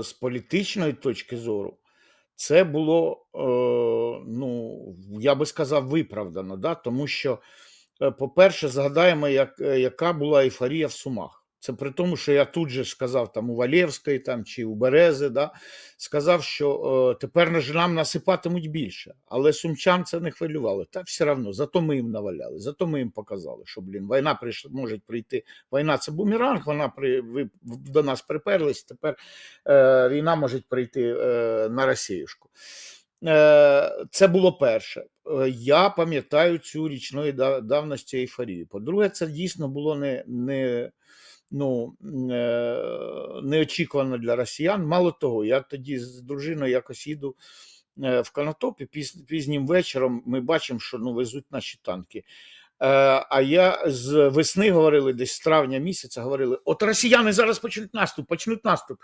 з політичної точки зору, це було, е, ну, я би сказав, виправдано, да? тому що, е, по-перше, згадаємо, як, е, яка була ейфорія в Сумах. Це при тому, що я тут же сказав там у Валєвської там, чи у Берези, да? сказав, що е, тепер на- нам насипатимуть більше, але сумчан це не хвилювало. Та все одно, зато ми їм наваляли, зато ми їм показали, що блін, війна прийшла, може прийти. Війна це бумеранг, вона при, ви до нас приперлись, тепер е, війна може прийти е, на Росіюшку. Е, це було перше. Е, Я пам'ятаю цю річної давності ейфорію. По-друге, це дійсно було не, не, ну, е, неочікувано для росіян. Мало того, я тоді з дружиною якось їду е, в Канатопі пізнім вечором. Ми бачимо, що ну, везуть наші танки. Е, А я з весни говорили, десь з травня місяця говорили: от росіяни зараз почнуть наступ, почнуть наступ.